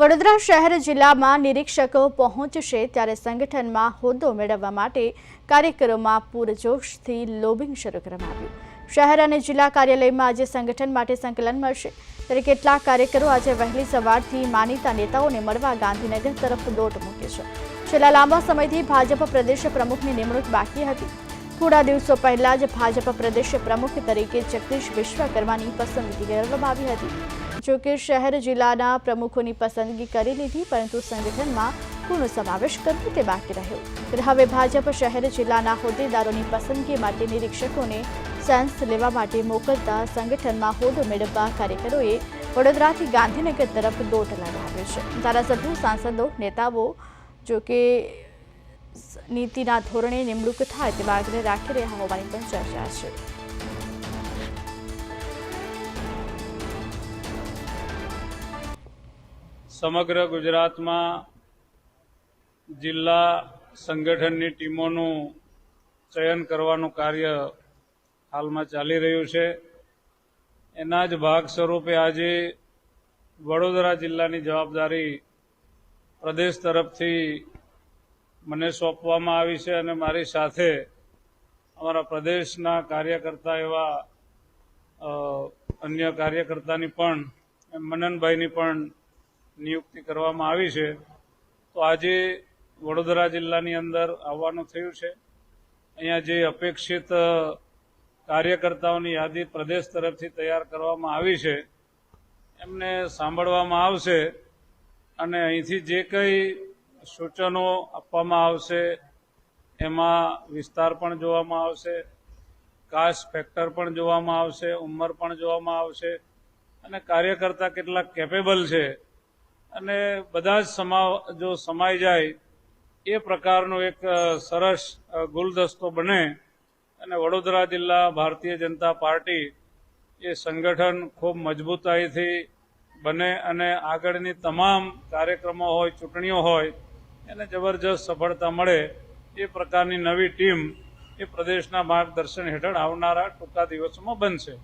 વડોદરા શહેર જિલ્લામાં નિરીક્ષકો પહોંચશે ત્યારે સંગઠનમાં હોદ્દો મેળવવા માટે કાર્યકરોમાં પૂરજોશથી લોબિંગ શરૂ કરવામાં આવ્યું. શહેર અને જિલ્લા કાર્યાલયમાં આજે સંગઠન માટે સંકલન મળશે. ત્યારે કેટલાક કાર્યકરો આજે વહેલી સવારથી માનીતા નેતાઓને મળવા ગાંધીનગર તરફ દોટ મૂકે છે. છેલ્લા લાંબા સમયથી ભાજપ પ્રદેશ પ્રમુખની નિમણૂક બાકી હતી. થોડા દિવસો પહેલા જ ભાજપ પ્રદેશ પ્રમુખ તરીકે જગદીશ વિશ્વકર્માની પસંદગી કરવામાં આવી હતી. જો કે શહેર જિલ્લાના પ્રમુખોની પસંદગી કરી લીધી, પરંતુ સંગઠનમાં કોનો સમાવેશ કરવો તે બાકી રહ્યો. હવે ભાજપ શહેર જિલ્લાના હોદ્દેદારોની પસંદગી માટે નિરીક્ષકોને સેન્સ લેવા માટે મોકલતા સંગઠનમાં હોદ્દો મેળવવા કાર્યકરોએ વડોદરાથી ગાંધીનગર તરફ દોટ લગાવ્યો છે. ધારાસભ્યો, સાંસદો, નેતાઓ, જો કે નીતિના ધોરણે નિમણૂક થાય તેવા આગ્રહ રાખી રહ્યા હોવાની પણ ચર્ચા છે. સમગ્ર ગુજરાતમાં જિલ્લા સંગઠનની ટીમોનું ચયન કરવાનું કાર્ય હાલમાં ચાલી રહ્યું છે. એના જ ભાગ સ્વરૂપે આજે વડોદરા જિલ્લાની જવાબદારી પ્રદેશ તરફથી મને સોંપવામાં આવી છે અને મારી સાથે અમારા પ્રદેશના કાર્યકર્તા એવા અન્ય કાર્યકર્તાની પણ, મનનભાઈની પણ નિયુક્તિ કરવામાં આવી છે. તો આજે વડોદરા જિલ્લાની અંદર આવવાનું થયું છે. અહીંયા જે અપેક્ષિત કાર્યકર્તાઓની યાદી પ્રદેશ તરફથી તૈયાર કરવામાં આવી છે, એમને સાંભળવામાં આવશે. અને અહીંથી જે કંઈ સૂચનો આપવામાં આવશે. એમાં વિસ્તાર પણ જોવામાં આવશે. કાસ્ટ ફેક્ટર પણ જોવામાં આવશે. ઉંમર પણ જોવામાં આવશે. અને કાર્યકર્તા કેટલા કેપેબલ છે. અને બધા જ સમા, જો સમાઈ જાય, એ પ્રકારનો એક સરસ ગુલદસ્તો બને. અને વડોદરા જિલ્લા ભારતીય જનતા પાર્ટી એ સંગઠન ખૂબ મજબૂતાઈથી બને અને આગળની તમામ કાર્યક્રમો હોય, ચૂંટણીઓ હોય એને જબરજસ્ત સફળતા મળે એ પ્રકારની નવી ટીમ એ પ્રદેશના માર્ગદર્શન હેઠળ આવનારા ટૂંકા દિવસોમાં બનશે.